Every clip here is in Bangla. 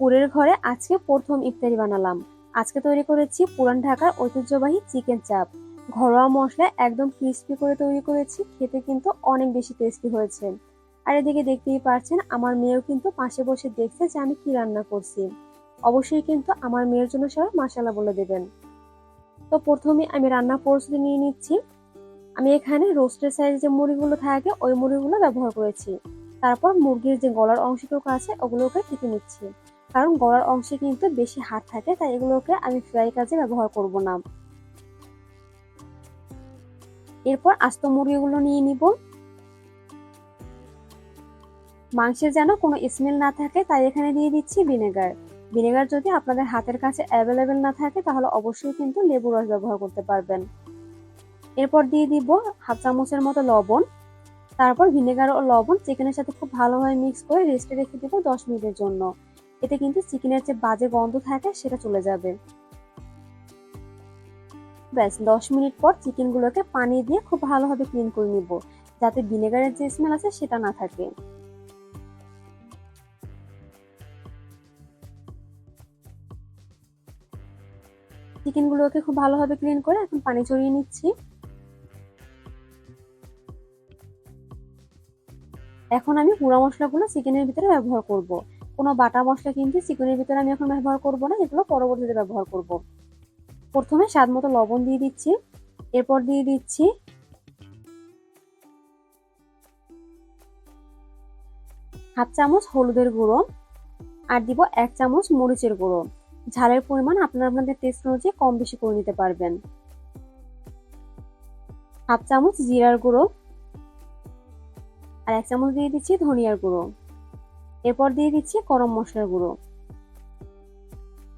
পুরের ঘরে আজকে প্রথম ইফতারি বানালাম। আজকে তৈরি করেছি পুরান ঢাকার ঐতিহ্যবাহী চিকেন চাপ। ঘরোয়া মশলা একদম ক্রিস্পি করে তৈরি করেছি, খেতে কিন্তু অনেক বেশি টেস্টি হয়েছে। আর এদিকে দেখতেই পারছেন, আমার মেয়েও কিন্তু পাশে বসে দেখছে যে আমি কি রান্না করছি। অবশ্যই কিন্তু আমার মেয়ের জন্য সবাই মশলা বলে দেবেন। তো প্রথমে আমি রান্না প্রস্তুতি নিয়ে নিচ্ছি। আমি এখানে রোস্টের সাইজ যে মুড়িগুলো থাকে, ওই মুড়িগুলো ব্যবহার করেছি। তারপর মুরগির যে গলার অংশটুকু আছে, ওগুলোকে কেটে নিচ্ছি। কারণ গলার অংশে কিন্তু বেশি হাত থাকে, তাই এগুলোকে আমি ফ্রাই কাজে ব্যবহার করব না। এরপর আস্ত মুরগিগুলো নিয়ে নিব। মাংসের যেন কোনো স্মেল না থাকে, তাই এখানে দিয়ে দিচ্ছি ভিনেগার ভিনেগার যদি আপনাদের হাতের কাছে অ্যাভেলেবেল না থাকে, তাহলে অবশ্যই কিন্তু লেবু রস ব্যবহার করতে পারবেন। এরপর দিয়ে দিব হাফ চামচের মতো লবণ। তারপর ভিনেগার ও লবণ চিকেনের সাথে খুব ভালোভাবে মিক্স করে রেস্টে রেখে দিব দশ মিনিটের জন্য। এতে কিন্তু চিকেনের যে বাজে গন্ধ থাকে সেটা চলে যাবে। ব্যাস, দশ মিনিট পর চিকেনগুলোকে পানি দিয়ে খুব ভালোভাবে ক্লিন করে নিব, যাতে ভিনেগারের যে স্মেল আছে সেটা না থাকে। চিকেনগুলোকে খুব ভালোভাবে ক্লিন করে এখন পানি ছড়িয়ে নিচ্ছি। এখন আমি গুঁড়া মশলাগুলো চিকেনের ভিতরে ব্যবহার করব। কোনো বাটা মশলা কিন্তু চিকেনের ভিতরে আমি এখন ব্যবহার করব না, এগুলো পরবর্তীতে ব্যবহার করব। প্রথমে স্বাদ মতো লবণ দিয়ে দিচ্ছি, এরপর দিয়ে দিচ্ছি হাফ চামচ হলুদের গুঁড়ো আর দিব এক চামচ মরিচের গুঁড়ো। ঝালের পরিমাণ আপনার আপনাদের টেস্ট অনুযায়ী কম বেশি করে নিতে পারবেন। হাফ চামচ জিরার গুঁড়ো আর এক চামচ দিয়ে দিচ্ছি ধনিয়ার গুঁড়ো। এরপর দিয়ে দিচ্ছি গরম মশলার গুঁড়ো।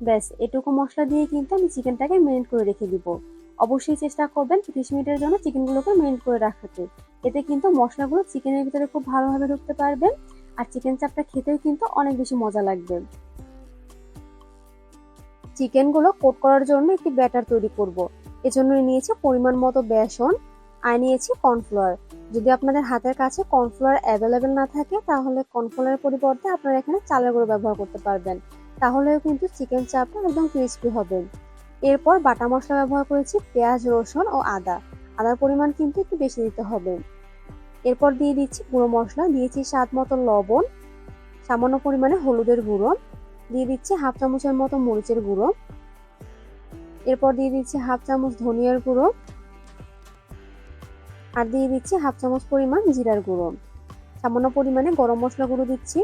ব্যাস, এটুকু মশলা দিয়ে কিন্তু আমি চিকেনটাকে মেরিনেট করে রেখে দিব। অবশ্যই চেষ্টা করবেন ত্রিশ মিনিটের জন্য চিকেনগুলোকে মেরিনেট করে রাখাতে। এতে কিন্তু মশলাগুলো চিকেনের ভিতরে খুব ভালোভাবে ঢুকতে পারবে আর চিকেন চাপটা খেতেও কিন্তু অনেক বেশি মজা লাগবে। চিকেনগুলো কোট করার জন্য একটি ব্যাটার তৈরি করব। এজন্য নিয়েছি পরিমাণ মতো বেসন আর নিয়েছি কর্নফ্লাওয়ার। যদি আপনাদের হাতের কাছে কর্নফ্লাওয়ার অ্যাভেলেবেল না থাকে, তাহলে কর্নফ্লাওয়ারের পরিবর্তে আপনারা এখানে চালের গুঁড়ো ব্যবহার করতে পারবেন। তাহলেও কিন্তু চিকেন চাপটা একদম ক্রিস্পি হবে। এরপর বাটা মশলা ব্যবহার করেছি পেঁয়াজ, রসুন ও আদা। আদার পরিমাণ কিন্তু একটু বেশি দিতে হবে। এরপর দিয়ে দিচ্ছি গুঁড়ো মশলা, দিয়েছি স্বাদ মতো লবণ, সামান্য পরিমাণে হলুদের গুঁড়ো, দিয়ে দিচ্ছি হাফ চামচের মতো মরিচের গুঁড়ো। এরপর দিয়ে দিচ্ছি হাফ চামচ ধনিয়ার গুঁড়ো আর দিয়ে দিচ্ছি হাফ চামচ পরিমাণ জিরার গুঁড়ো। সামান্য পরিমাণে গরম মশলা গুঁড়ো দিচ্ছি।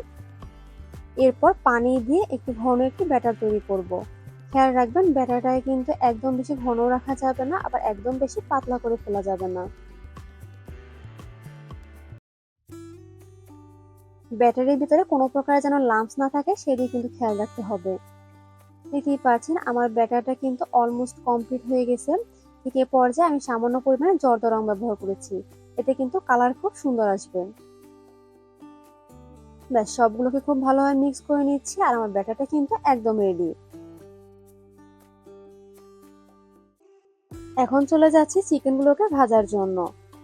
এরপর পানি দিয়ে একটু ঘন একটি ব্যাটার তৈরি করব। খেয়াল রাখবেন ব্যাটারটাকে কিন্তু একদম বেশি ঘন রাখা যাবে না, আবার একদম বেশি পাতলা করে ফেলা যাবে না। ব্যাটারির ভিতরে কোনো প্রকার যেন লাম্পস না থাকে, সেদিকে কিন্তু খেয়াল রাখতে হবে। দেখতেই পাচ্ছেন, আমার ব্যাটারটা কিন্তু অলমোস্ট কমপ্লিট হয়ে গেছে। এ পর্যায়ে আমি সামান্য পরিমাণে জর্দা রং ব্যবহার করেছি। এতে কিন্তু কালার খুব সুন্দর আসবে। ব্যাস, সবগুলোকে খুব ভালোভাবে মিক্স করে নিচ্ছি আর আমার ব্যাটারটা কিন্তু একদম রেডি এখন চলে যাচ্ছি চিকেনগুলোকে ভাজার জন্য।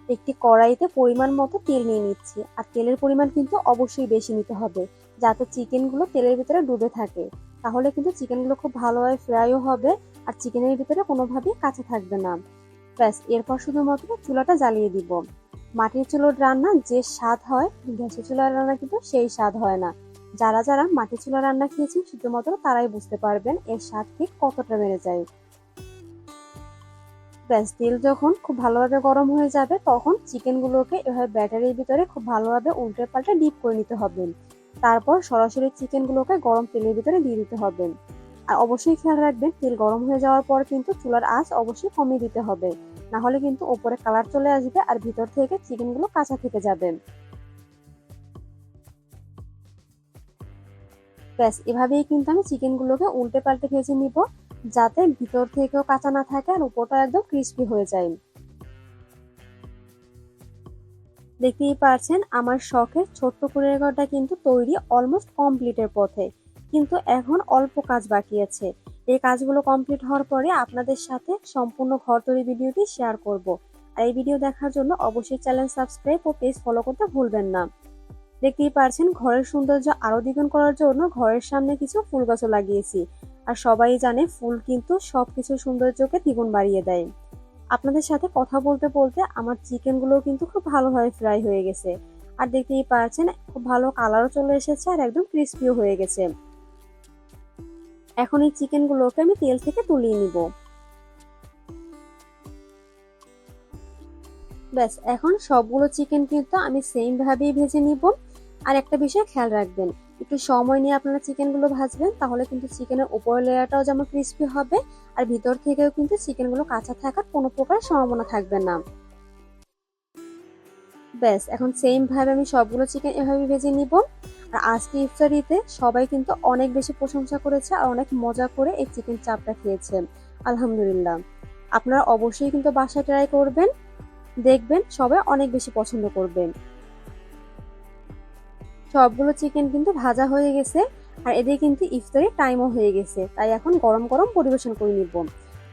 একটি কড়াইতে পরিমাণ মতো তেল নিয়ে নিচ্ছি আর তেলের পরিমাণ কিন্তু অবশ্যই বেশি নিতে হবে, যাতে চিকেনগুলো তেলের ভিতরে ডুবে থাকে। তাহলে কিন্তু চিকেনগুলো খুব ভালোভাবে ফ্রাইও হবে, আর চিকেনের ভিতরে কোনোভাবেই কাঁচা থাকবে না। ব্যাস, এরপর শুধুমাত্র চুলাটা জ্বালিয়ে দিব। মাটির চুলোর রান্না যে স্বাদ হয়, গ্যাসের চুলার রান্না কিন্তু সেই স্বাদ হয় না। যারা যারা মাটির চুলার রান্না খেয়েছেন, শুধুমাত্র তারাই বুঝতে পারবেন এর স্বাদ ঠিক কতটা বেড়ে যায়। ব্যাস, তেল যখন খুব ভালোভাবে গরম হয়ে যাবে, তখন চিকেনগুলোকে এভাবে ব্যাটারির ভিতরে খুব ভালোভাবে উল্টে পাল্টে ডিপ করে নিতে হবে। তারপর সরাসরি চিকেনগুলোকে গরম তেলের ভিতরে দিয়ে দিতে হবে। আর অবশ্যই খেয়াল রাখবেন, তেল গরম হয়ে যাওয়ার পর কিন্তু চুলার আঁচ অবশ্যই কমিয়ে দিতে হবে। না হলে কিন্তু ওপরে কালার চলে আসবে আর ভিতর থেকে চিকেনগুলো কাঁচা থেকে যাবে। ব্যাস, এভাবেই কিন্তু আমি চিকেনগুলোকে উল্টে পাল্টে ভেজে নিব, যাতে ভিতর থেকেও কাঁচা না থাকে আর উপরটা একদম ক্রিস্পি হয়ে যায়। দেখতেই পারছেন আমার শখের ছোট্ট কুড়ের ঘরটা কিন্তু তৈরি অলমোস্ট কমপ্লিটের পথে। কিন্তু এখন অল্প কাজ বাকি আছে। এই কাজগুলো কমপ্লিট হওয়ার পরে আপনাদের সাথে সম্পূর্ণ ঘর তৈরি ভিডিওটি শেয়ার করব। আর এই ভিডিও দেখার জন্য অবশ্যই চ্যানেল সাবস্ক্রাইব ও পেজ ফলো করতে ভুলবেন না। দেখতেই পারছেন ঘরের সৌন্দর্য আরও দ্বিগুণ করার জন্য ঘরের সামনে কিছু ফুল গাছও লাগিয়েছি। আর সবাই জানে ফুল কিন্তু সবকিছু সৌন্দর্যকে দ্বিগুণ বাড়িয়ে দেয়। আপনাদের সাথে কথা বলতে বলতে আমার চিকেনগুলো কিন্তু খুব ভালোভাবে ফ্রাই হয়ে গেছে। আর দেখতেই পাচ্ছেন, খুব ভালো কালারও চলে এসেছে আর একদম ক্রিস্পিও হয়ে গেছে। এখন এই চিকেন গুলোকে আমি তেল থেকে তুলিয়ে নিব। ব্যাস, এখন সবগুলো চিকেন কিন্তু আমি সেম ভাবেই ভেজে নিব। আর একটা বিষয় খেয়াল রাখবেন একটু সময় নিয়ে আপনারা চিকেনগুলো ভাজবেন, তাহলে কিন্তু চিকেনের উপরের লেয়ারটাও যেমন ক্রিস্পি হবে, আর ভিতর থেকেও কিন্তু চিকেনগুলো কাঁচা থাকার কোনো প্রকার সম্ভাবনা থাকবে না। ব্যাস, এখন সেম ভাবে আমি সবগুলো চিকেন এভাবে ভেজে নিব। আর আজকে ইফতারিতে সবাই কিন্তু অনেক বেশি প্রশংসা করেছে আর অনেক মজা করে এই চিকেন চাপটা খেয়েছে, আলহামদুলিল্লাহ। আপনারা অবশ্যই কিন্তু বাসায় ট্রাই করবেন, দেখবেন সবাই অনেক বেশি পছন্দ করবেন। সবগুলো চিকেন কিন্তু ভাজা হয়ে গেছে, আর এদের কিন্তু ইফতারি টাইমও হয়ে গেছে। তাই এখন গরম গরম পরিবেশন করে নিব।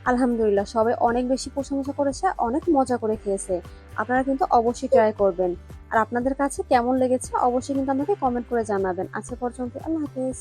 আলহামদুলিল্লাহ, সবাই অনেক বেশি প্রশংসা করেছে, অনেক মজা করে খেয়েছে। আপনারা কিন্তু অবশ্যই ট্রাই করবেন। আর আপনাদের কাছে কেমন লেগেছে, অবশ্যই কিন্তু আমাকে কমেন্ট করে জানাবেন। আজকে পর্যন্ত আল্লাহ হাফেজ।